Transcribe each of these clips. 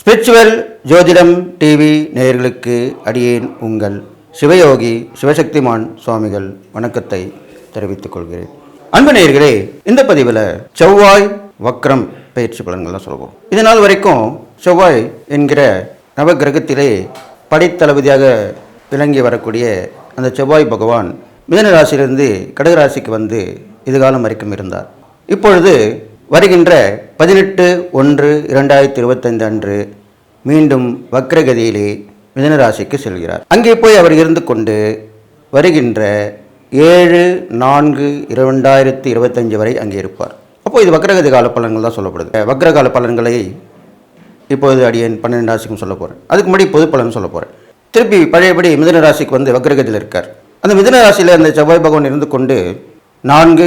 Spiritual ஜோதிடம் TV நேயர்களுக்கு அடியேன் உங்கள் சிவயோகி சிவசக்திமான் சுவாமிகள் வணக்கத்தை தெரிவித்துக் கொள்கிறேன். அன்பு நேயர்களே இந்த பதிவில் செவ்வாய் வக்ரம் பயிற்சி பலன்கள்லாம் சொல்லுவோம் இது நாள் வரைக்கும் செவ்வாய் என்கிற நவகிரகத்திலே படைத்தளபதியாக விளங்கி வரக்கூடிய அந்த செவ்வாய் பகவான் மிதன ராசியிலிருந்து கடகராசிக்கு வந்து இதுகாலம் வரைக்கும் இருந்தார். இப்பொழுது வருகின்ற பதினெட்டு ஒன்று இரண்டாயிரத்தி இருபத்தைந்து அன்று மீண்டும் வக்ரகதியிலே மிதனராசிக்கு செல்கிறார். அங்கே போய் அவர் இருந்து கொண்டு வருகின்ற ஏழு நான்கு இரண்டாயிரத்தி இருபத்தஞ்சு வரை அங்கே இருப்பார். அப்போது இது வக்ரகதி கால பலன்கள் தான் சொல்லப்படுது. வக்ரகால பலன்களை இப்போது அடியன் பன்னெண்டு ராசிக்கும் சொல்ல போகிறேன் அதுக்கு முன்னாடி பொது பலன் சொல்ல போகிறேன் திருப்பி பழையபடி மிதன ராசிக்கு வந்து வக்ரகதியில் இருக்கார். அந்த மிதன ராசியில் அந்த செவ்வாய் பகவான் இருந்து கொண்டு நான்கு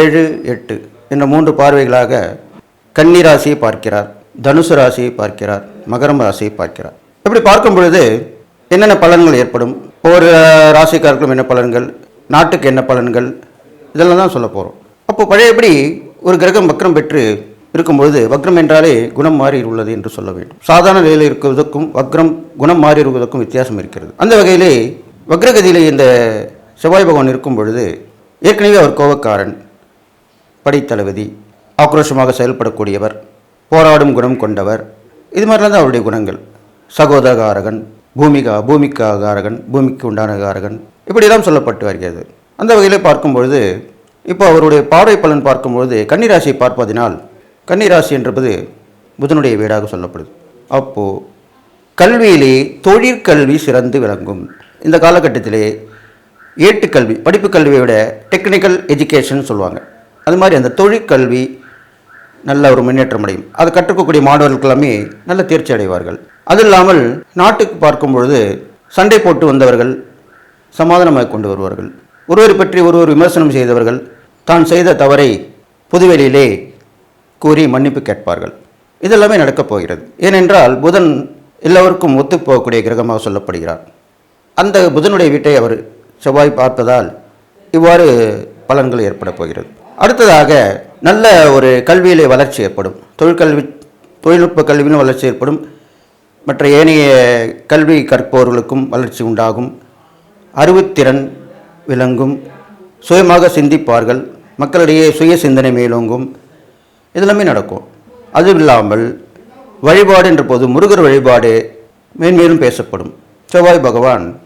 ஏழு எட்டு என்ற மூன்று பார்வைகளாக கன்னி ராசியை பார்க்கிறார் தனுசு ராசியை பார்க்கிறார் மகரம் ராசியை பார்க்கிறார். இப்படி பார்க்கும் பொழுது என்னென்ன பலன்கள் ஏற்படும்? ஒவ்வொரு ராசிக்காரர்களும் என்ன பலன்கள்? நாட்டுக்கு என்ன பலன்கள்? இதெல்லாம் தான் சொல்ல போகிறோம் அப்போ பழையபடி ஒரு கிரகம் வக்ரம் பெற்று இருக்கும்பொழுது வக்ரம் என்றாலே குணம் மாறி உள்ளது என்று சொல்ல வேண்டும். சாதாரண நிலையில் இருக்குவதற்கும் வக்ரம் குணம் மாறி இருப்பதற்கும் வித்தியாசம் இருக்கிறது. அந்த வகையிலே வக்ரகதியிலே இந்த செவ்வாய் பகவான் இருக்கும் பொழுது ஏற்கனவே அவர் கோபக்காரன் படைத்தளபதி ஆக்ரோஷமாக செயல்படக்கூடியவர் போராடும் குணம் கொண்டவர். இது மாதிரிலாம் தான் அவருடைய குணங்கள். சகோதரகாரகன் பூமிகா பூமிக்காகாரகன் பூமிக்கு உண்டான காரகன் இப்படியெல்லாம் சொல்லப்பட்டு வருகிறது. அந்த வகையில் பார்க்கும் பொழுது இப்போ அவருடைய பார்வை பலன் பார்க்கும்பொழுது கன்னிராசியை பார்ப்பதினால் கன்னிராசி என்பது புதனுடைய வீடாக சொல்லப்படுது. அப்போது கல்வியிலே தொழிற்கல்வி சிறந்து விளங்கும். இந்த காலகட்டத்திலே ஏட்டுக்கல்வி படிப்பு கல்வியை விட டெக்னிக்கல் எஜுகேஷன் சொல்லுவாங்க. அது மாதிரி அந்த தொழிற்கல்வி நல்ல ஒரு முன்னேற்றம் அடையும். அதை கற்றுக்கக்கூடிய மாணவர்கள் எல்லாமே நல்ல தேர்ச்சி அடைவார்கள். அது இல்லாமல் நாட்டுக்கு பார்க்கும் பொழுது சண்டை போட்டு வந்தவர்கள் சமாதானமாக கொண்டு வருவார்கள். ஒருவரை பற்றி ஒருவர் விமர்சனம் செய்தவர்கள் தான் செய்த தவறை பொதுவெளியிலே கூறி மன்னிப்பு கேட்பார்கள். இதெல்லாமே நடக்கப் போகிறது. ஏனென்றால் புதன் எல்லோருக்கும் ஒத்துப்போகக்கூடிய கிரகமாக சொல்லப்படுகிறார். அந்த புதனுடைய வீட்டை அவர் செவ்வாய் பார்ப்பதால் இவ்வாறு பலன்கள் ஏற்பட போகிறது. அடுத்ததாக நல்ல ஒரு கல்வியிலே வளர்ச்சி ஏற்படும். தொழிற்கல்வி தொழில்நுட்ப கல்வியிலும் வளர்ச்சி ஏற்படும். மற்ற ஏனைய கல்வி கற்பவர்களுக்கும் வளர்ச்சி உண்டாகும். அறிவுத்திறன் விளங்கும். சுயமாக சிந்திப்பார்கள். மக்களிடையே சுய சிந்தனை மேலோங்கும். இதெல்லாமே நடக்கும். அதுவும் இல்லாமல் வழிபாடு என்ற போது முருகர் வழிபாடு மேன்மேலும் பேசப்படும். செவ்வாய் பகவான்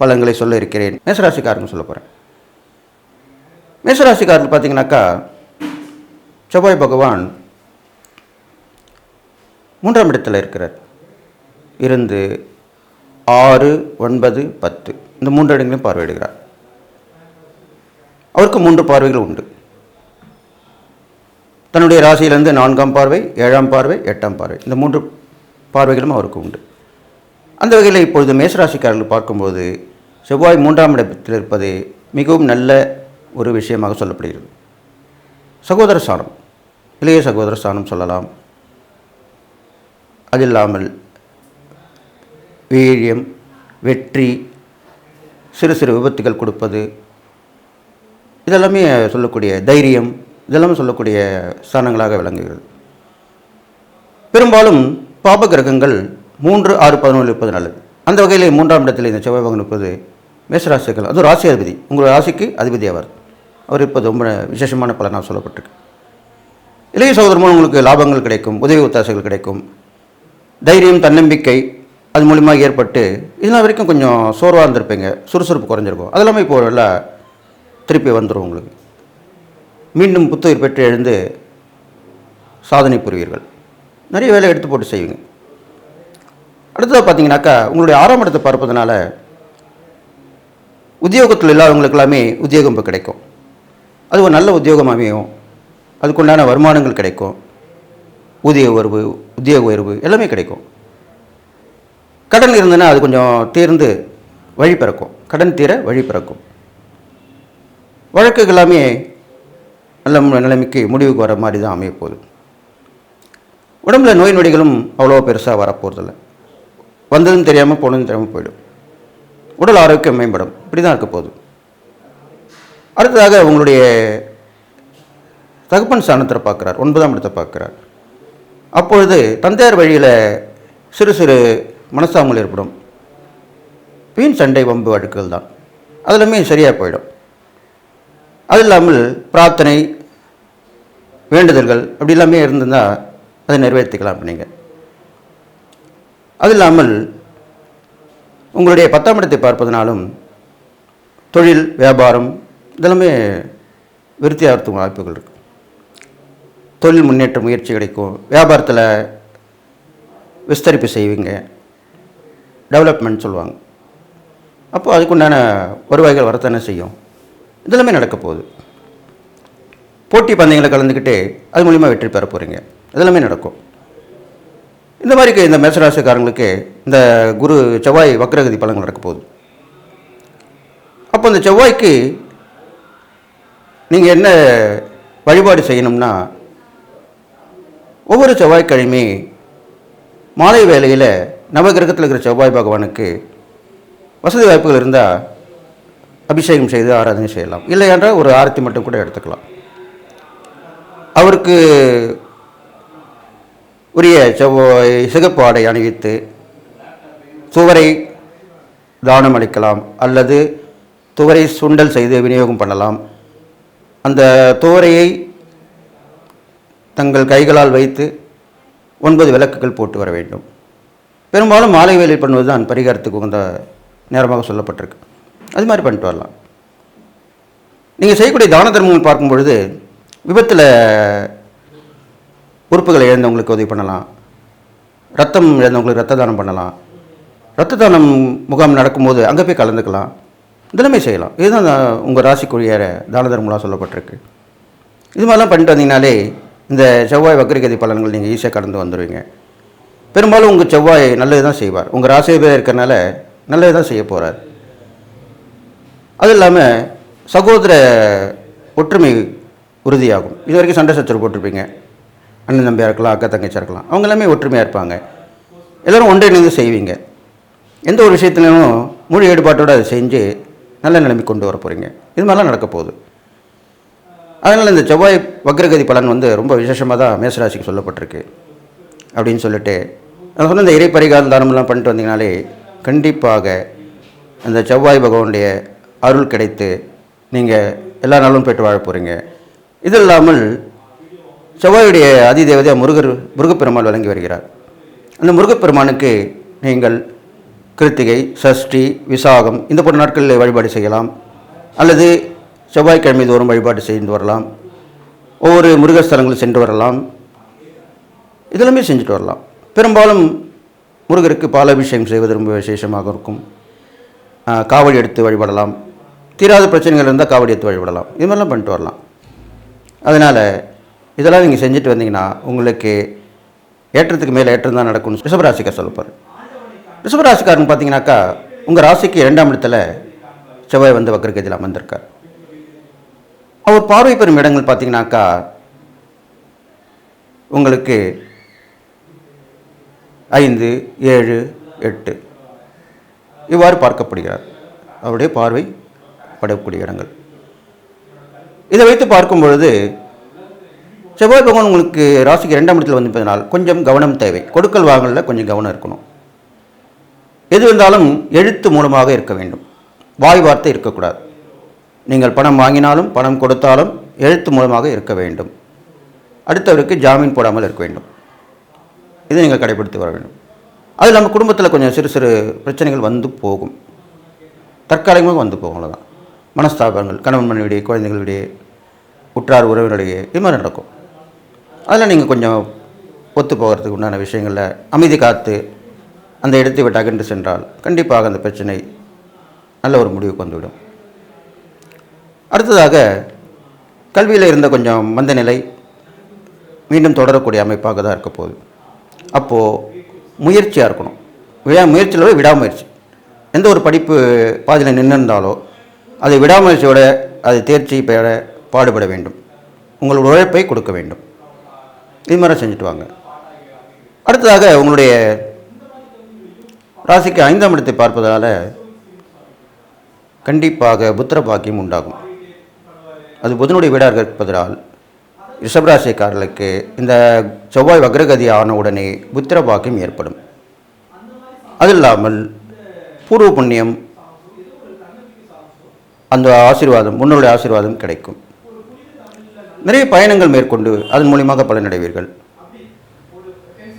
பலன்களை சொல்ல இருக்கிறேன். மேசராசிக்காரங்க சொல்ல போகிறேன் மேசராசிக்காரர்கள் பார்த்தீங்கன்னாக்கா செவ்வாய் பகவான் மூன்றாம் இடத்தில் இருக்கிறார். இருந்து ஆறு ஒன்பது பத்து. இந்த மூன்று இடங்களையும் பார்வையிடுகிறார். அவருக்கு மூன்று பார்வைகள் உண்டு. தன்னுடைய ராசியிலிருந்து நான்காம் பார்வை ஏழாம் பார்வை எட்டாம் பார்வை. இந்த மூன்று பார்வைகளும் அவருக்கு உண்டு. அந்த வகையில் இப்பொழுது மேசராசிக்காரர்கள் பார்க்கும்போது செவ்வாய் மூன்றாம் இடத்தில் இருப்பது மிகவும் நல்ல ஒரு விஷயமாக சொல்லப்படுகிறது. சகோதர ஸ்தானம் இளைய சகோதர ஸ்தானம் சொல்லலாம். அது இல்லாமல் வீரியம் வெற்றி சிறு சிறு விபத்துகள் கொடுப்பது இதெல்லாமே சொல்லக்கூடிய தைரியம் இதெல்லாமே சொல்லக்கூடிய ஸ்தானங்களாக விளங்குகிறது. பெரும்பாலும் பாப கிரகங்கள் மூன்று ஆறு பதினொன்று இருப்பது நல்லது அந்த வகையில் மூன்றாம் இடத்தில் இந்த செவ்வாய் பகவான் இருப்பது மேசராசிகள் அதுவும் ராசி அதிபதி. உங்கள் ராசிக்கு அதிபதி அவர். அவர் இருப்பது ரொம்ப விசேஷமான பலனாக சொல்லப்பட்டிருக்கு. இளைய சகோதரர் மூலம் உங்களுக்கு லாபங்கள் கிடைக்கும் உதவி ஒத்தாசைகள் கிடைக்கும். தைரியம் தன்னம்பிக்கை அது மூலிமா ஏற்பட்டு இதெல்லாம் வரைக்கும் கொஞ்சம் சோர்வாக இருந்திருப்பீங்க சுறுசுறுப்பு குறைஞ்சிருக்கும். அதெல்லாமே இப்போ நல்லா திருப்பி வந்துடும் உங்களுக்கு. மீண்டும் புத்துயிர் பெற்று எழுந்து சாதனை புரிவீர்கள். நிறைய வேலை எடுத்து போட்டு செய்வீங்க. அடுத்ததாக பார்த்தீங்கன்னாக்கா உங்களுடைய ஆறாம் இடத்தை பார்ப்பதனால உத்தியோகத்தில் இல்லாதவங்களுக்கு எல்லாமே உத்தியோகம் இப்போ கிடைக்கும். அது ஒரு நல்ல உத்தியோகம் அமையும். அதுக்குண்டான வருமானங்கள் கிடைக்கும். ஊதிய உயர்வு உத்தியோக உயர்வு எல்லாமே கிடைக்கும். கடன் இருந்ததுன்னா அது கொஞ்சம் தீர்ந்து வழி பிறக்கும். கடன் தீர வழி பிறக்கும். வழக்குகள் எல்லாமே நல்ல நிலைமைக்கு முடிவுக்கு வர மாதிரி தான் அமையப்போகுது உடம்புல நோய் நொடிகளும் அவ்வளோ பெருசாக வரப்போகிறதில்ல வந்ததும் தெரியாமல் போனதும் தெரியாமல் போயிடும். உடல் ஆரோக்கியம் மேம்படும். இப்படி தான் இருக்க போகுது. அடுத்ததாக உங்களுடைய தகப்பன் ஸ்தானத்தில் பார்க்குறார். ஒன்பதாம் இடத்தை பார்க்குறார். அப்பொழுது தந்தையார் வழியில் சிறு சிறு மனஸ்தாபங்கள் ஏற்படும். வீண் சண்டை வம்பு வழக்குகள் தான். அதெல்லாமே சரியாக போயிடும். அது இல்லாமல் பிரார்த்தனை வேண்டுதல்கள் அப்படி எல்லாமே இருந்திருந்தால் அதை நிறைவேற்றிக்கலாம் நீங்கள் அது இல்லாமல் உங்களுடைய பத்தாம் இடத்தை பார்ப்பதனாலும் தொழில் வியாபாரம் இதெல்லாமே விருத்தியாகிறதுக்கு வாய்ப்புகள் இருக்குது தொழில் முன்னேற்ற முயற்சி கிடைக்கும். வியாபாரத்தில் விஸ்தரிப்பு செய்வீங்க. டெவலப்மெண்ட் சொல்லுவாங்க. அப்போது அதுக்குண்டான வருவாய்கள் வரத்தானே செய்யும். இதெல்லாமே நடக்க போகுது. போட்டி பந்தயங்களை கலந்துக்கிட்டு அது மூலிமா வெற்றி பெற போகிறீங்க இதெல்லாமே நடக்கும். இந்த மாதிரி இந்த மேசராசிக்காரங்களுக்கு இந்த குரு செவ்வாய் வக்ரகதி பலன்கள் நடக்க போகுது. அப்போ இந்த செவ்வாய்க்கு நீங்கள் என்ன வழிபாடு செய்யணும்னா ஒவ்வொரு செவ்வாய்க்கிழமை மாலை வேளையில் நவகிரகத்தில் இருக்கிற செவ்வாய் பகவானுக்கு வசதி வாய்ப்புகள் இருந்தால் அபிஷேகம் செய்து ஆராதனை செய்யலாம். இல்லை என்றால் ஒரு ஆரத்தி மட்டும் கூட எடுத்துக்கலாம். அவருக்கு உரிய சிகப்பு ஆடை அணிவித்து துவரை தானம் அளிக்கலாம் அல்லது துவரை சுண்டல் செய்து விநியோகம் பண்ணலாம். அந்த துவரையை தங்கள் கைகளால் வைத்து ஒன்பது விளக்குகள் போட்டு வர வேண்டும். பெரும்பாலும் மாலை வேலை பண்ணுவது தான் பரிகாரத்துக்கு உகந்த நேரமாக சொல்லப்பட்டிருக்கு. அது மாதிரி பண்ணிட்டு வரலாம். நீங்கள் செய்யக்கூடிய தான தர்மங்கள் பார்க்கும் பொழுது விபத்தில் உறுப்புகளை இழந்தவங்களுக்கு உதவி பண்ணலாம். ரத்தம் இழந்தவங்களுக்கு ரத்த தானம் பண்ணலாம். ரத்த தானம் முகாம் நடக்கும்போது அங்கே போய் கலந்துக்கலாம். தினமே செய்யலாம். இதுதான் உங்கள் ராசிக்குரிய தான தர்மலாக சொல்லப்பட்டிருக்கு. இது மாதிரிலாம் பண்ணிட்டு வந்தீங்கனாலே இந்த செவ்வாய் வக்ரகதி பலன்கள் நீங்கள் ஈஸியாக கடந்து வந்துடுவீங்க பெரும்பாலும் உங்கள் செவ்வாய் நல்லது தான் செய்வார். உங்கள் ராசியே இருக்கிறனால நல்லது தான் செய்ய போகிறார் அது இல்லாமல் சகோதர ஒற்றுமை உறுதியாகும். இது வரைக்கும் சண்டை சச்சரவு போட்டிருப்பீங்க. அண்ணன் தம்பியாக இருக்கலாம் அக்கா தங்கச்சியாக இருக்கலாம் அவங்க எல்லாமே ஒற்றுமையாக இருப்பாங்க. எல்லோரும் ஒன்றிணைந்து செய்வீங்க. எந்த ஒரு விஷயத்துலையும் மொழி ஈடுபாட்டோடு அதை செஞ்சு நல்ல நிலைமை கொண்டு வர போகிறீங்க இது மாதிரிலாம் நடக்க போகுது. அதனால் இந்த செவ்வாய் வக்ரகதி பலன் வந்து ரொம்ப விசேஷமாக தான் மேசராசிக்கு சொல்லப்பட்டிருக்கு. அப்படின்னு சொல்லிட்டு நான் சொன்ன இந்த இறை பரிகாரம் தானமெல்லாம் பண்ணிட்டு வந்தீங்கனாலே கண்டிப்பாக அந்த செவ்வாய் பகவானுடைய அருள் கிடைத்து நீங்கள் எல்லா நாளும் பெற்று வாழ போகிறீங்க இது இல்லாமல் செவ்வாயுடைய அதிதேவதையாக முருகர் முருகப்பெருமாள் வழங்கி வருகிறார். அந்த முருகப்பெருமானுக்கு நீங்கள் கிருத்திகை சஷ்டி விசாகம் இந்த போன்ற நாட்களில் வழிபாடு செய்யலாம். அல்லது செவ்வாய்க்கிழமை தோறும் வழிபாடு செய்து வரலாம். ஒவ்வொரு முருகஸ்தலங்களும் சென்று வரலாம். இதெல்லாமே செஞ்சுட்டு வரலாம். பெரும்பாலும் முருகருக்கு பாலாபிஷேகம் செய்வது ரொம்ப விசேஷமாக இருக்கும். காவடி எடுத்து வழிபடலாம். தீராத பிரச்சனைகள் இருந்தால் காவடி எடுத்து வழிபடலாம். இது மாதிரிலாம் பண்ணிட்டு வரலாம். அதனால் இதெல்லாம் நீங்கள் செஞ்சுட்டு வந்தீங்கன்னா உங்களுக்கு ஏற்றத்துக்கு மேலே ஏற்றம் தான் நடக்கும்னு ரிஷபராசிக்கார் சொல்லப்பார் ரிஷபராசிக்காரன் பார்த்தீங்கன்னாக்கா உங்கள் ராசிக்கு இரண்டாம் இடத்துல செவ்வாய் வந்து வக்கரகதியில் அமர்ந்திருக்கார். அவர் பார்வை பெறும் இடங்கள் பார்த்தீங்கன்னாக்கா உங்களுக்கு ஐந்து ஏழு எட்டு இவ்வாறு பார்க்கப்படுகிறார். அவருடைய பார்வை படக்கூடிய இடங்கள். இதை வைத்து பார்க்கும் பொழுது செவ்வாய் பகவான் உங்களுக்கு ராசிக்கு இரண்டாம் இடத்துல வந்திருப்பதனால் கொஞ்சம் கவனம் தேவை. கொடுக்கல் வாங்கலில் கொஞ்சம் கவனம் இருக்கணும். எது வந்தாலும் எழுத்து மூலமாக இருக்க வேண்டும். வாய் வார்த்தை இருக்கக்கூடாது. நீங்கள் பணம் வாங்கினாலும் பணம் கொடுத்தாலும் எழுத்து மூலமாக இருக்க வேண்டும். அடுத்தவருக்கு ஜாமீன் போடாமல் இருக்க வேண்டும். இதை நீங்கள் கடைபிடித்து வர வேண்டும். அது நம்ம குடும்பத்தில் கொஞ்சம் சிறு சிறு பிரச்சனைகள் வந்து போகும். தற்காலிகமாக வந்து போகும் அவ்வளோதான் மனஸ்தாபங்கள் கணவன் மனைவிடையே குழந்தைகளிடையே உற்றார் உறவினரிடையே இது மாதிரி நடக்கும். அதில் நீங்கள் கொஞ்சம் ஒத்து போகிறதுக்கு உண்டான விஷயங்களில் அமைதி காத்து அந்த இடத்தை விட்டு அகன்று சென்றால் கண்டிப்பாக அந்த பிரச்சனை நல்ல ஒரு முடிவுக்கு வந்துவிடும். அடுத்ததாக கல்வியில் இருந்த கொஞ்சம் மந்த நிலை மீண்டும் தொடரக்கூடிய அமைப்பாக தான் இருக்க போகுது. அப்போது முயற்சியாக இருக்கணும். விடா முயற்சியில் விடாமுயற்சி. எந்த ஒரு படிப்பு பாதியில் நின்றிருந்தாலோ அதை விடாமுயற்சியோட அதை தேர்ச்சி பெற பாடுபட வேண்டும். உங்களுடைய உழைப்பை கொடுக்க வேண்டும். இது மாதிரி செஞ்சுட்டு வாங்க. அடுத்ததாக உங்களுடைய ராசிக்கு ஐந்தாம் இடத்தை பார்ப்பதால் கண்டிப்பாக புத்திர பாக்கியம் உண்டாகும். அது புதனுடைய வீடாக இருப்பதால் ரிஷபராசிக்காரர்களுக்கு இந்த செவ்வாய் வக்ரகதி ஆன உடனே புத்திர பாக்கியம் ஏற்படும். அது இல்லாமல் பூர்வ புண்ணியம் அந்த ஆசீர்வாதம் முன்னோருடைய ஆசீர்வாதம் கிடைக்கும். நிறைய பயணங்கள் மேற்கொண்டு அதன் மூலியமாக பலனடைவீர்கள்.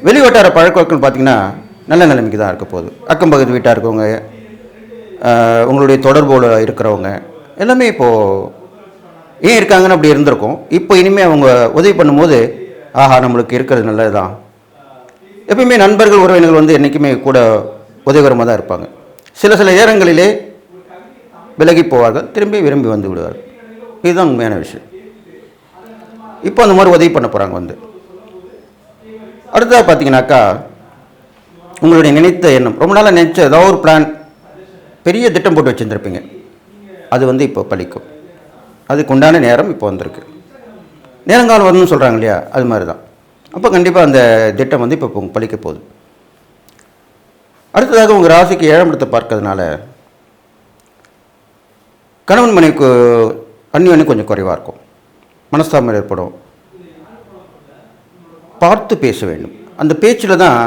வெளிவட்டார பழக்கவழக்கம் பார்த்தீங்கன்னா நல்ல நிலைமைக்கு தான் இருக்க போகுது. அக்கம் பக்கத்து வீட்டாக இருக்கவங்க உங்களுடைய தொடர்போடு இருக்கிறவங்க எல்லாமே இப்போது ஏன் இருக்காங்கன்னு அப்படி இருந்திருக்கும். இப்போ இனிமேல் அவங்க உதவி பண்ணும்போது ஆஹா நம்மளுக்கு இருக்கிறது நல்லது தான் எப்பயுமே நண்பர்கள் உறவினர்கள் வந்து என்றைக்குமே கூட உதவிகரமாக தான் இருப்பாங்க. சில சில நேரங்களிலே விலகி போவார்கள் திரும்பி விரும்பி வந்து விடுவார்கள். இதுதான் உண்மையான விஷயம். இப்போ அந்த மாதிரி உதவி பண்ண போகிறாங்க வந்து. அடுத்ததாக பார்த்தீங்கன்னாக்கா உங்களுடைய நினைத்த எண்ணம். ரொம்ப நாளாக நினைச்ச ஏதாவது ஒரு பிளான் பெரிய திட்டம் போட்டு வச்சுருந்துருப்பீங்க. அது வந்து இப்போ பழிக்கும் அதுக்கு உண்டான நேரம் இப்போ வந்திருக்கு. நேரங்காலம் வரணும்னு சொல்கிறாங்க இல்லையா? அது மாதிரி தான் அப்போ கண்டிப்பாக அந்த திட்டம் வந்து இப்போ பழிக்க போகுது. அடுத்ததாக உங்கள் ராசிக்கு ஏழாம் இடத்தை பார்க்கறதுனால கணவன் மனைவிக்கு அந்நியன்னு கொஞ்சம் குறைவாக இருக்கும். மனஸ்தாபம் ஏற்படும். பார்த்து பேச வேண்டும். அந்த பேச்சில் தான்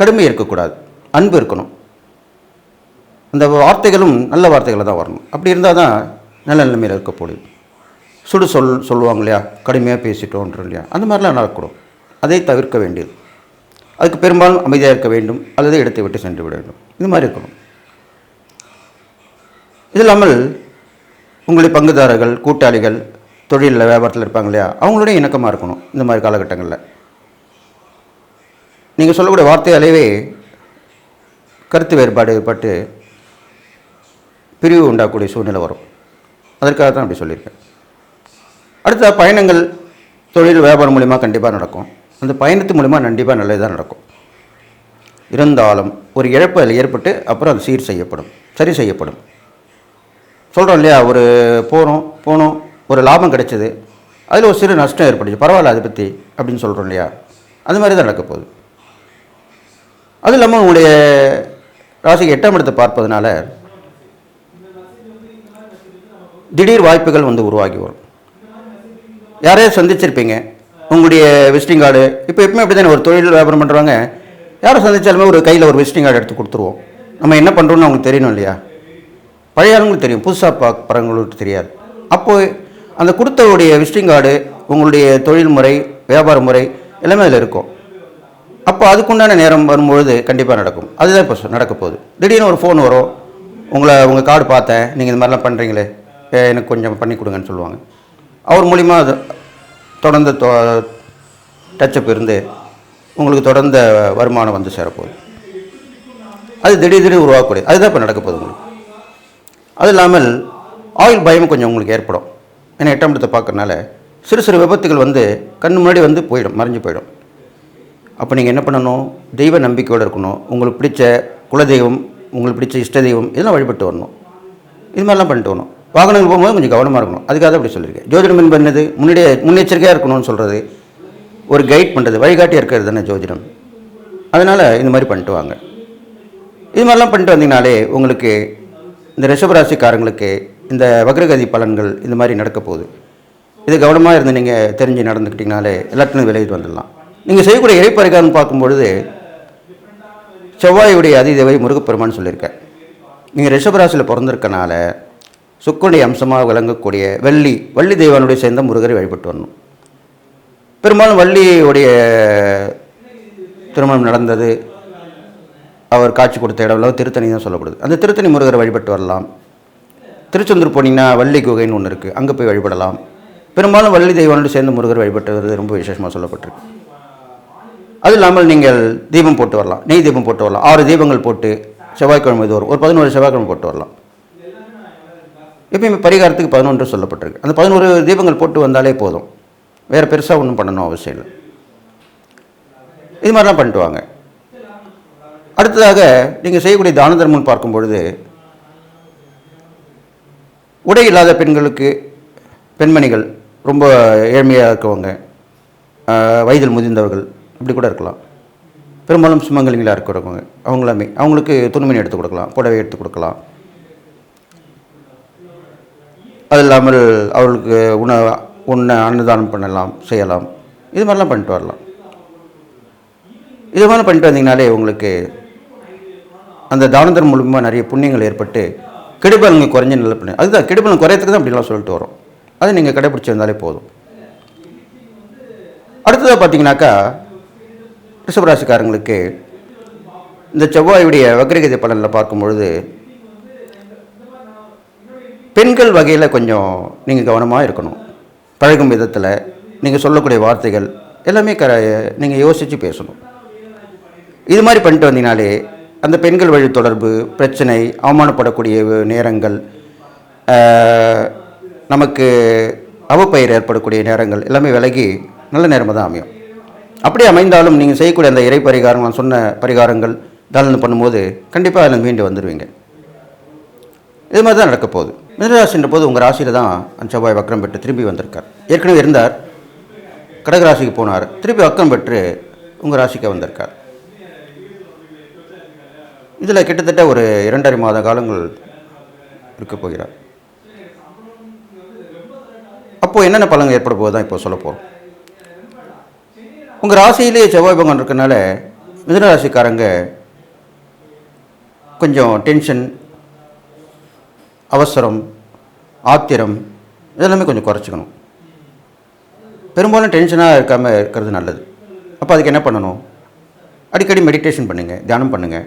கடுமை இருக்கக்கூடாது. அன்பு இருக்கணும். அந்த வார்த்தைகளும் நல்ல வார்த்தைகளை தான் வரணும். அப்படி இருந்தால் தான் நல்ல நிலைமையில் இருக்க முடியும் சுடு சொல் சொல்லுவாங்க இல்லையா? கடுமையாக பேசிட்டோன்ற இல்லையா? அந்த மாதிரிலாம் நடக்கணும் அதை தவிர்க்க வேண்டியது. அதுக்கு பெரும்பாலும் அமைதியாக இருக்க வேண்டும். அல்லது இடத்தை விட்டு சென்று விட வேண்டும். இது மாதிரி இருக்கணும். இது இல்லாமல் உங்களுடைய பங்குதாரர்கள் கூட்டாளிகள் தொழிலில் வியாபாரத்தில் இருப்பாங்க இல்லையா? அவங்களோட இணக்கமாக இருக்கணும் இந்த மாதிரி காலகட்டங்களில். நீங்கள் சொல்லக்கூடிய வார்த்தையாலேயே கருத்து வேறுபாடு ஏற்பட்டு பிரிவு உண்டாகக்கூடிய சூழ்நிலை வரும். அதற்காக தான் அப்படி சொல்லியிருக்கேன். அடுத்த பயணங்கள் தொழில் வியாபாரம் மூலிமா கண்டிப்பாக நடக்கும். அந்த பயணத்து மூலிமா கண்டிப்பாக நல்லது தான் நடக்கும். இருந்தாலும் ஒரு இழப்பு அதில் ஏற்பட்டு அப்புறம் அது சீர் செய்யப்படும் சரி செய்யப்படும். சொல்கிறோம் இல்லையா? ஒரு போகிறோம் போனோம் ஒரு லாபம் கிடைச்சது அதில் ஒரு சிறு நஷ்டம் ஏற்பட்டுச்சு. பரவாயில்ல அதை பற்றி அப்படின்னு சொல்கிறோம் இல்லையா? அது மாதிரி தான் நடக்க போகுது. அது இல்லாமல் உங்களுடைய ராசிக்கு எட்டாம் இடத்தை பார்ப்பதனால திடீர் வாய்ப்புகள் வந்து உருவாகி வரும். யாரையும் சந்திச்சிருப்பீங்க? உங்களுடைய விசிட்டிங் கார்டு இப்போ எப்பவுமே அப்படி தானே ஒரு தொழில் வியாபாரம் பண்ணுறவங்க யாரை சந்தித்தாலுமே ஒரு கையில் ஒரு விசிட்டிங் கார்டு எடுத்து கொடுத்துருவோம். நம்ம என்ன பண்ணுறோன்னு அவங்களுக்கு தெரியணும் இல்லையா? பழைய ஆளுங்களுக்கு தெரியும் புதுசாக பார்க்குறவங்களுக்கு தெரியாது. அப்போது அந்த கொடுத்தவருடைய விசிட்டிங் கார்டு உங்களுடைய தொழில் முறை வியாபார முறை எல்லாமே அதில் இருக்கும். அப்போ அதுக்குண்டான நேரம் வரும்பொழுது கண்டிப்பாக நடக்கும். அதுதான் இப்போ நடக்க போகுது. திடீர்னு ஒரு ஃபோன் வரும். உங்களை உங்கள் கார்டு பார்த்தேன். நீங்கள் இந்த மாதிரிலாம் பண்ணுறீங்களே எனக்கு கொஞ்சம் பண்ணி கொடுங்கன்னு சொல்லுவாங்க. அவர் மூலிமா அது தொடர்ந்து டச்சப் இருந்து உங்களுக்கு தொடர்ந்த வருமானம் வந்து சேரப்போகுது. அது திடீர் திடீர் உருவாக்கக்கூடியது அதுதான் இப்போ நடக்க போகுது உங்களுக்கு. அது இல்லாமல் ஆயில் பயம் கொஞ்சம் உங்களுக்கு ஏற்படும். ஏன்னா எட்டாம் இடத்தை பார்க்கறனால சிறு சிறு விபத்துகள் வந்து கண் முன்னாடி வந்து போயிடும் மறைஞ்சு போயிடும். அப்போ நீங்கள் என்ன பண்ணணும்? தெய்வ நம்பிக்கையோடு இருக்கணும். உங்களுக்கு பிடிச்ச குலதெய்வம் உங்களுக்கு பிடிச்ச இஷ்ட தெய்வம் இதெல்லாம் வழிபட்டு வரணும். இது மாதிரிலாம் பண்ணிட்டு வரணும். வாகனங்கள் போகும்போது கொஞ்சம் கவனமாக இருக்கணும். அதுக்காக தான் அப்படி சொல்லியிருக்கேன். ஜோதிடம் என்பது என்னது? முன்னாடியே முன்னெச்சரிக்கையாக இருக்கணும்னு சொல்கிறது ஒரு கைட் பண்ணுறது வழிகாட்டி இருக்கிறது தானே ஜோதிடம். அதனால் இந்த மாதிரி பண்ணிட்டு வாங்க. இது மாதிரிலாம் பண்ணிட்டு வந்தீங்கனாலே உங்களுக்கு இந்த ரிஷபராசிக்காரங்களுக்கு இந்த வக்ரகதி பலன்கள் இந்த மாதிரி நடக்க போகுது. இது கவனமாக இருந்து நீங்கள் தெரிஞ்சு நடந்துக்கிட்டீங்கனாலே எல்லாத்துலையும் விலகிட்டு வந்துடலாம். நீங்கள் செய்யக்கூடிய இறைப்பரிகாரம் பார்க்கும்பொழுது செவ்வாயுடைய அதிதேவை முருகப்பெருமான்னு சொல்லியிருக்கேன் நீங்கள் ரிஷபராசியில் பிறந்திருக்கனால சுக்கனுடைய அம்சமாக விளங்கக்கூடிய வள்ளி வள்ளி தெய்வானுடைய சேர்ந்த முருகரை வழிபட்டு வரணும். பெரும்பாலும் வள்ளியுடைய திருமணம் நடந்தது. அவர் காட்சி கொடுத்த இடம்லாம் திருத்தணி தான் சொல்லப்படுது. அந்த திருத்தணி முருகரை வழிபட்டு வரலாம். திருச்செந்தூர் போனீங்கன்னா வள்ளி குகைன்னு ஒன்று இருக்குது அங்கே போய் வழிபடலாம். பெரும்பாலும் வள்ளி தெய்வனோடு சேர்ந்து முருகர் வழிபட்டு வருது ரொம்ப விசேஷமாக சொல்லப்பட்டிருக்கு. அது இல்லாமல் நீங்கள் தீபம் போட்டு வரலாம். நெய் தீபம் போட்டு வரலாம். ஆறு தீபங்கள் போட்டு செவ்வாய்க்கிழமை இது வரும். ஒரு பதினோரு செவ்வாய்க்கிழமை போட்டு வரலாம். எப்பயுமே பரிகாரத்துக்கு பதினொன்று சொல்லப்பட்டிருக்கு. அந்த பதினோரு தீபங்கள் போட்டு வந்தாலே போதும். வேறு பெருசாக ஒன்றும் பண்ணணும் அவசியம் இல்லை. இது மாதிரிலாம் பண்ணிட்டு வாங்க. அடுத்ததாக நீங்கள் செய்யக்கூடிய தான தர்மம்னு பார்க்கும்பொழுது உடை இல்லாத பெண்களுக்கு பெண்மணிகள் ரொம்ப ஏழ்மையாக இருக்கவங்க வயதில் முதிர்ந்தவர்கள் இப்படி கூட இருக்கலாம். பெரும்பாலும் சுமங்கலிங்களாக இருக்கிறவங்க அவங்களாமே அவங்களுக்கு துணிமணி எடுத்து கொடுக்கலாம் புடவை எடுத்து கொடுக்கலாம். அது இல்லாமல் அவர்களுக்கு உண உண்ண அன்னதானம் பண்ணலாம் செய்யலாம். இது மாதிரிலாம் பண்ணிட்டு வரலாம். இது மாதிரி பண்ணிட்டு வந்தீங்கனாலே உங்களுக்கு அந்த தானதர் மூலமாக நிறைய புண்ணியங்கள் ஏற்பட்டு கெடுபலங்க குறைஞ்ச நல்ல அதுதான் கெடுபலன் குறையத்துக்கு தான் அப்படிலாம் சொல்லிட்டு வரோம். அதை நீங்கள் கடைப்பிடிச்சி வந்தாலே போதும். அடுத்ததாக பார்த்தீங்கன்னாக்கா ரிஷபராசிக்காரங்களுக்கு இந்த செவ்வாயுடைய வக்ரகதி பலனில் பார்க்கும்பொழுது பெண்கள் வகையில் கொஞ்சம் நீங்கள் கவனமாக இருக்கணும். பழகும் விதத்தில் நீங்கள் சொல்லக்கூடிய வார்த்தைகள் எல்லாமே க நீங்கள் யோசித்து பேசணும். இது மாதிரி பண்ணிட்டு வந்தீங்கனாலே அந்த பெண்கள் வழி தொடர்பு பிரச்சனை அவமானப்படக்கூடிய நேரங்கள் நமக்கு அவப்பயிர் ஏற்படக்கூடிய நேரங்கள் எல்லாமே விலகி நல்ல நேரமாக தான் அமையும். அப்படி அமைந்தாலும் நீங்கள் செய்யக்கூடிய அந்த இறை பரிகாரம் நான் சொன்ன பரிகாரங்கள் தாளனம் பண்ணும்போது கண்டிப்பாக அதில் மீண்டு வந்துடுவீங்க இது மாதிரி தான் நடக்க போகுது. மிதராசின்ற போது உங்கள் ராசியில் தான் அந்த செவ்வாய் வக்கரம் பெற்று திரும்பி வந்திருக்கார். ஏற்கனவே இருந்தார். கடகராசிக்கு போனார். திருப்பி வக்கரம் பெற்று உங்கள் ராசிக்கு வந்திருக்கார். இதில் கிட்டத்தட்ட ஒரு இரண்டரை மாத காலங்கள் இருக்க போகிறார். அப்போது என்னென்ன பலன்கள் ஏற்பட போகுது தான் இப்போ சொல்ல போகிறோம் உங்கள் ராசியிலேயே செவ்வாய் பகவான் இருக்கனால மிதன ராசிக்காரங்க கொஞ்சம் டென்ஷன் அவசரம் ஆத்திரம் இதெல்லாமே கொஞ்சம் குறைச்சிக்கணும். பெரும்பாலும் டென்ஷனாக இருக்காமல் இருக்கிறது நல்லது. அப்போ அதுக்கு என்ன பண்ணணும்? அடிக்கடி மெடிடேஷன் பண்ணுங்கள் தியானம் பண்ணுங்கள்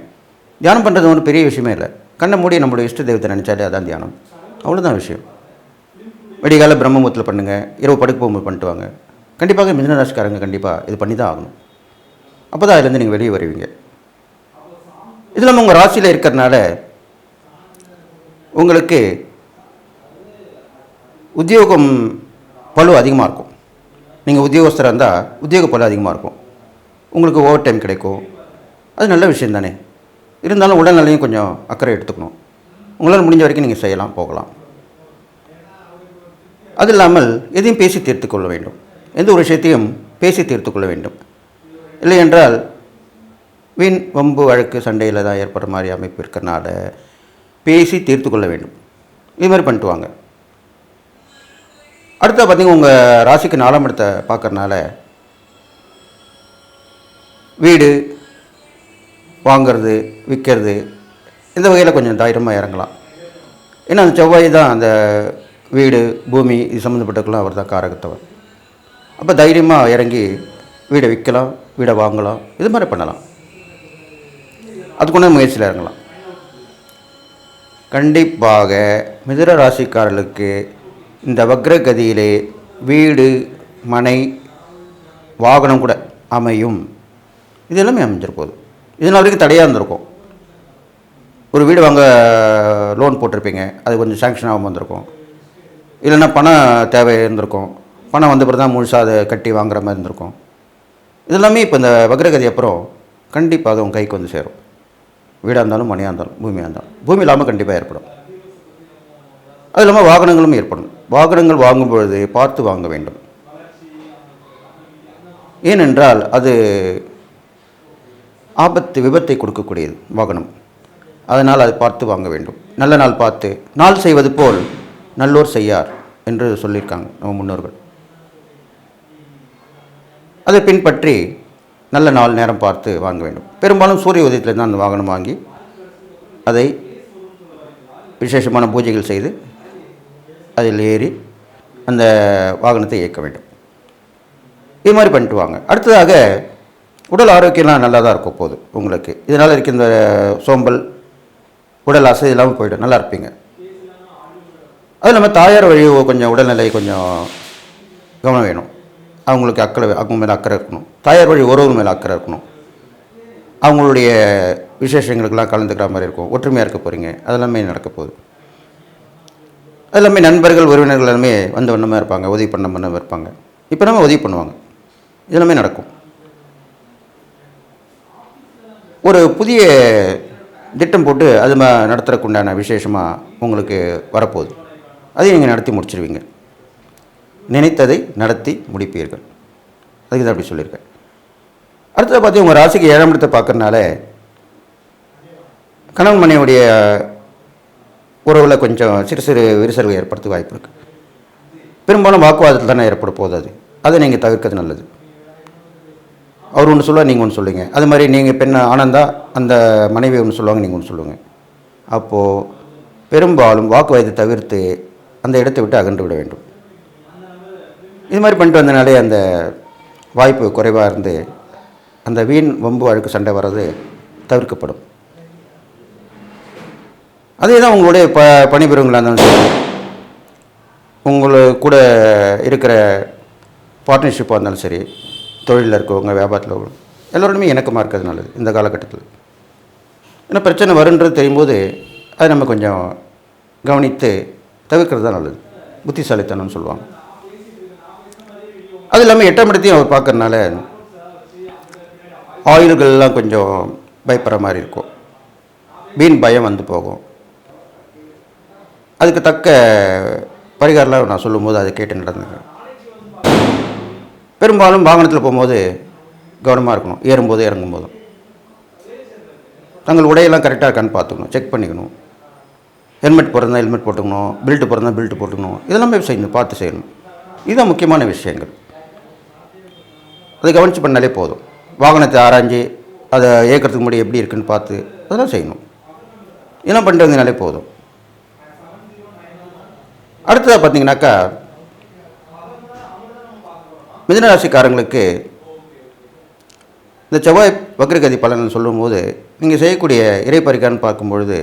தியானம் பண்ணுறது ஒன்றும் பெரிய விஷயமே இல்லை. கண்ணை மூடி நம்மளுடைய இஷ்ட தெய்வத்தை நினச்சாலே அதான் தியானம். அவ்வளோதான் விஷயம். வெடிகால பிரம்மமுத்தில் பண்ணுங்கள் இரவு படுக்க போகும்போது பண்ணிட்டு வாங்க. கண்டிப்பாக மிதனராசிக்காரங்க கண்டிப்பாக இது பண்ணி தான் ஆகணும். அப்போ தான் அதுலேருந்து நீங்கள் வெளியே வருவீங்க. இது இல்லாமல் உங்கள் ராசியில் இருக்கிறனால உங்களுக்கு உத்தியோகம் பழு அதிகமாக இருக்கும். நீங்கள் உத்தியோகஸ்தராக இருந்தால் உத்தியோக பழு அதிகமாக இருக்கும். உங்களுக்கு ஓவர் டைம் கிடைக்கும். அது நல்ல விஷயம் தானே இருந்தாலும் உடல்நிலையும் கொஞ்சம் அக்கறை எடுத்துக்கணும். உங்களால் முடிஞ்ச வரைக்கும் நீங்கள் செய்யலாம் போகலாம். அது இல்லாமல் எதையும் பேசி தீர்த்து கொள்ள வேண்டும். எந்த ஒரு விஷயத்தையும் பேசி தீர்த்து கொள்ள வேண்டும். இல்லை என்றால் வீண் வம்பு வழக்கு சண்டையில் தான் ஏற்படுற மாதிரி அமைப்பு இருக்கிறனால பேசி தீர்த்து கொள்ள வேண்டும். இது மாதிரி பண்ணிட்டு வாங்க. அடுத்த பார்த்தீங்கன்னா உங்கள் ராசிக்கு நாலாம் இடத்தை பார்க்குறனால வீடு வாங்கிறது விற்கிறது இந்த வகையில் கொஞ்சம் தைரியமாக இறங்கலாம். ஏன்னா அந்த செவ்வாய் தான் அந்த வீடு பூமி இது சம்மந்தப்பட்டக்கெல்லாம் அவர் தான் காரகத்தவர். அப்போ தைரியமாக இறங்கி வீடை விற்கலாம் வீடை வாங்கலாம் இது மாதிரி பண்ணலாம். அதுக்குள்ள முயற்சியில் இறங்கலாம். கண்டிப்பாக மிதுர ராசிக்காரர்களுக்கு இந்த வக்ரகதியிலே வீடு மனை வாகனம் கூட அமையும். இது எல்லாமே அமைஞ்சிருப்போது. இது நாள் வரைக்கும் தடையாக இருந்திருக்கும். ஒரு வீடு வாங்க லோன் போட்டிருப்பீங்க. அது கொஞ்சம் சேங்ஷன் ஆகாமல் வந்திருக்கும் இல்லைன்னா பணம் தேவை இருந்திருக்கும். பணம் வந்த பிறகு தான் முழுசாக அதை கட்டி வாங்குற மாதிரி இருந்திருக்கும். இதெல்லாமே இப்போ இந்த வக்ரகதி அப்புறம் கண்டிப்பாக அது உங்கள் கைக்கு வந்து சேரும். வீடாக இருந்தாலும் மணியாக இருந்தாலும் பூமியாக இருந்தாலும். பூமி இல்லாமல் கண்டிப்பாக ஏற்படும். அது இல்லாமல் வாகனங்களும் ஏற்படும். வாகனங்கள் வாங்கும் பொழுது பார்த்து வாங்க வேண்டும். ஏனென்றால் அது ஆபத்து விபத்தை கொடுக்கக்கூடியது வாகனம். அதனால் அது பார்த்து வாங்க வேண்டும். நல்ல நாள் பார்த்து நாள் செய்வது போல் நல்லோர் செய்யார் என்று சொல்லியிருக்காங்க நம்ம முன்னோர்கள். அதை பின்பற்றி நல்ல நாள் நேரம் பார்த்து வாங்க வேண்டும். பெரும்பாலும் சூரிய உதயத்தில் தான் அந்த வாகனம் வாங்கி அதை விசேஷமான பூஜைகள் செய்து அதில் ஏறி அந்த வாகனத்தை இயக்க வேண்டும். இது மாதிரி பண்ணிட்டு வாங்க. அடுத்ததாக உடல் ஆரோக்கியம்லாம் நல்லா தான் இருக்கும் போது உங்களுக்கு. இதனால் இருக்க இந்த சோம்பல் உடல் அசை இல்லாமல் போயிடும். நல்லா இருப்பீங்க. அது நம்ம தாயார் வழி கொஞ்சம் உடல்நிலை கொஞ்சம் கவனம் வேணும். அவங்களுக்கு அக்கறை அவங்க மேலே அக்கறை இருக்கணும். தாயார் வழி உறவு மேலே அக்கறை இருக்கணும். அவங்களுடைய விசேஷங்களுக்கெல்லாம் கலந்துக்கிற மாதிரி இருக்கும். ஒற்றுமையாக இருக்க போகிறீங்க அதெல்லாமே நடக்க போகுது. அது எல்லாமே நண்பர்கள் உறவினர்கள் எல்லாமே வந்த வண்ணமாக இருப்பாங்க. உதவி பண்ண பண்ண இருப்பாங்க. இப்போ நம்ம உதவி பண்ணுவாங்க. இதெல்லாமே நடக்கும். ஒரு புதிய திட்டம் போட்டு அது ம விசேஷமாக உங்களுக்கு வரப்போகுது. அதையும் நீங்கள் நடத்தி முடிச்சிருவீங்க. நினைத்ததை நடத்தி முடிப்பீர்கள். அதுக்கு தான் அப்படி சொல்லியிருக்கேன். அடுத்தது பார்த்தீங்க உங்கள் ராசிக்கு ஏழாம் இடத்தை பார்க்கறனால கணவன் மனைவியுடைய உறவில் கொஞ்சம் சிறு சிறு விரிசல்கள் ஏற்படுத்த வாய்ப்பு இருக்குது பெரும்பாலும் வாக்குவாதத்தில் தானே ஏற்பட போகுது அது. அதை நீங்கள் தவிர்க்கிறது நல்லது. அவர் ஒன்று சொல்லுவார் நீங்கள் ஒன்று சொல்லுவீங்க அது மாதிரி நீங்கள் பெண் ஆனந்தா அந்த மனைவி ஒன்று சொல்லுவாங்க நீங்கள் ஒன்று சொல்லுங்கள் அப்போது பெரும்பாலும் வாக்குவாதத்தை தவிர்த்து அந்த இடத்தை விட்டு அகன்று விட வேண்டும். இது மாதிரி பண்ணிட்டு வந்தனாலே அந்த வாய்ப்பு குறைவாக இருந்து அந்த வீண் வம்பு அழுக்கு சண்டை வர்றது தவிர்க்கப்படும். அதே தான் உங்களுடைய ப பணிபுரியவங்களாக இருந்தாலும் சரி உங்களுக்கு கூட இருக்கிற பார்ட்னர்ஷிப்பாக இருந்தாலும் சரி தொழிலில் இருக்கவங்க வியாபாரத்தில் இருக்கவங்க எல்லோருமே இணக்கமாக இருக்கிறது நல்லது இந்த காலகட்டத்தில். ஏன்னா பிரச்சனை வருன்றது தெரியும்போது அதை நம்ம கொஞ்சம் கவனித்து தவிர்க்கிறது தான் நல்லது. புத்திசாலித்தனம்னு சொல்லுவாங்க. அது இல்லாமல் எட்டாம் இடத்தையும் அவர் பார்க்கறனால ஆயுள்கள்லாம் கொஞ்சம் பயப்படுற மாதிரி இருக்கும். வீண் பயம் வந்து போகும். அதுக்கு தக்க பரிகாரம்லாம் நான் சொல்லும்போது அதை கேட்டு நடந்துக்கிறேன். பெரும்பாலும் வாகனத்தில் போகும்போது கவனமாக இருக்கணும். ஏறும்போது இறங்கும்போதும் தங்கள் உடையெல்லாம் கரெக்டாக இருக்கான்னு பார்த்துக்கணும். செக் பண்ணிக்கணும். ஹெல்மெட் போடுறதா ஹெல்மெட் போட்டுக்கணும். பெல்ட் போடுறதா பெல்ட் போட்டுக்கணும். இதெல்லாமே செய்யணும். பார்த்து செய்யணும். இதுதான் முக்கியமான விஷயங்கள். அதை கவனித்து பண்ணாலே போதும். வாகனத்தை ஆராய்ஞ்சு அதை இயக்கிறதுக்கு முன்னாடி எப்படி இருக்குன்னு பார்த்து அதெல்லாம் செய்யணும். இதெல்லாம் பண்ணிட்டு வந்தீங்கனாலே போதும். அடுத்ததாக பார்த்தீங்கன்னாக்கா மிதனராசிக்காரங்களுக்கு இந்த செவ்வாய் வக்ரகதி பலன் சொல்லும்போது நீங்கள் செய்யக்கூடிய இறை பரிகாரம்னு பார்க்கும்பொழுது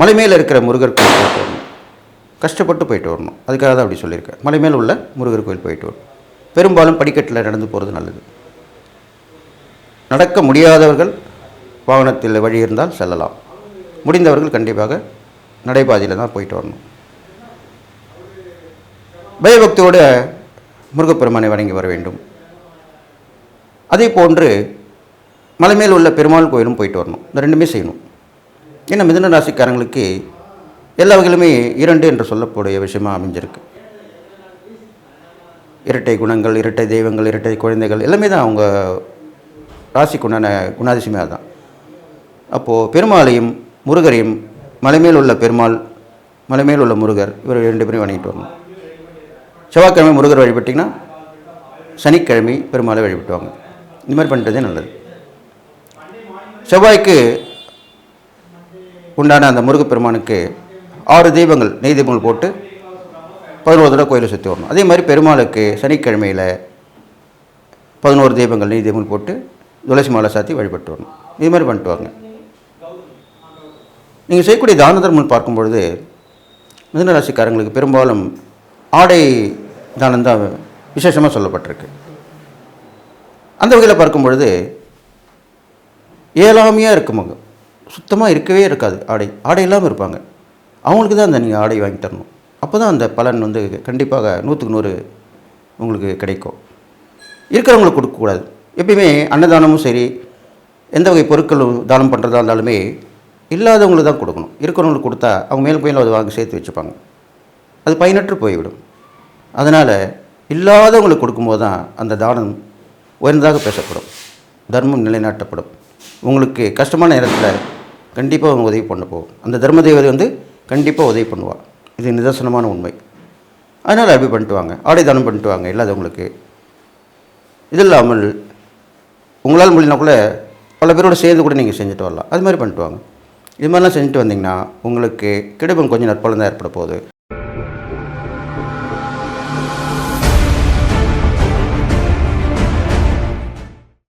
மலை மேலே இருக்கிற முருகர் கோயில் போயிட்டு வரணும். கஷ்டப்பட்டு போயிட்டு வரணும். அதுக்காக தான் அப்படி சொல்லியிருக்கேன் மலை மேல் உள்ள முருகர் கோயில் போயிட்டு வரணும். பெரும்பாலும் படிக்கட்டில் நடந்து போகிறது நல்லது. நடக்க முடியாதவர்கள் வாகனத்தில் வழி இருந்தால் செல்லலாம். முடிந்தவர்கள் கண்டிப்பாக நடைபாதையில் தான் போயிட்டு வரணும். பயபக்தியோடு முருகப்பெருமானை வணங்கி வர வேண்டும். அதே போன்று மலை மேல் உள்ள பெருமாள் கோயிலும் போயிட்டு வரணும். இந்த ரெண்டுமே செய்யணும். ஏன்னா மிதுன ராசிக்காரங்களுக்கு எல்லா வகையிலுமே இரண்டு என்று சொல்லக்கூடிய விஷயமாக அமைஞ்சிருக்கு. இரட்டை குணங்கள் இரட்டை தெய்வங்கள் இரட்டை குழந்தைகள் எல்லாமே தான் அவங்க ராசிக்குண்டான குணாதிசயமே அதுதான். அப்போது பெருமாளையும் முருகரையும் மலைமேல் உள்ள பெருமாள் மலைமேல் உள்ள முருகர் இவர் ரெண்டு பேரும் வணங்கிட்டு வரணும். செவ்வாய்க்கிழமை முருகர் வழிபட்டிங்கன்னா சனிக்கிழமை பெருமாளை வழிபட்டுவாங்க. இந்த மாதிரி பண்ணுறதே நல்லது. செவ்வாய்க்கு உண்டான அந்த முருகப்பெருமானுக்கு ஆறு தீபங்கள் நெய் தீபங்கள் போட்டு பதினோரு தடவை கோயிலை சுற்றி வரணும். அதே மாதிரி பெருமாளுக்கு சனிக்கிழமையில் பதினோரு தீபங்கள் நெய் தீபங்கள் போட்டு துளசி மாலை சாத்தி வழிபட்டு வரணும். இது மாதிரி பண்ணிட்டு வாங்க. நீங்கள் செய்யக்கூடிய தான தர்மம் பார்க்கும்பொழுது மிதனராசிக்காரங்களுக்கு பெரும்பாலும் ஆடை தானம் தான் விசேஷமாக சொல்லப்பட்டிருக்கு. அந்த வகையில் பார்க்கும் பொழுது ஏழாமையாக இருக்குமாங்க. சுத்தமாக இருக்கவே இருக்காது. ஆடை ஆடை இல்லாமல் இருப்பாங்க. அவங்களுக்கு தான் அந்த நீங்கள் ஆடை வாங்கி தரணும். அப்போ தான் அந்த பலன் வந்து கண்டிப்பாக நூற்றுக்கு நூறு உங்களுக்கு கிடைக்கும். இருக்கிறவங்களுக்கு கொடுக்கக்கூடாது எப்பயுமே அன்னதானமும் சரி எந்த வகை பொருட்களும் தானம் பண்ணுறதா இருந்தாலுமே இல்லாதவங்களுக்கு தான் கொடுக்கணும். இருக்கிறவங்களுக்கு கொடுத்தா அவங்க மேலும் போய் அதை வாங்கி சேர்த்து வச்சுப்பாங்க. அது பயனற்று போய்விடும். அதனால் இல்லாதவங்களுக்கு கொடுக்கும்போது தான் அந்த தானம் உயர்ந்ததாக பேசப்படும். தர்மம் நிலைநாட்டப்படும். உங்களுக்கு கஷ்டமான நேரத்தில் கண்டிப்பாக அவங்க உதவி பண்ண போகும். அந்த தர்ம தேவதை வந்து கண்டிப்பாக உதவி பண்ணுவாள் இது நிதர்சனமான உண்மை. அதனால் அப்படி பண்ணிட்டு வாங்க. ஆடை தானம் பண்ணிட்டு வாங்க. இல்லாதவங்களுக்கு. இது இல்லாமல் உங்களால் முடியலனா கூட பல பேரோட சேர்ந்து கூட நீங்கள் செஞ்சுட்டு வரலாம். அது மாதிரி பண்ணிட்டு வாங்க. இது மாதிரிலாம் செஞ்சுட்டு வந்தீங்கன்னா உங்களுக்கு கிடைக்கும் கொஞ்சம் நற்பலன் தான் ஏற்பட போகுது.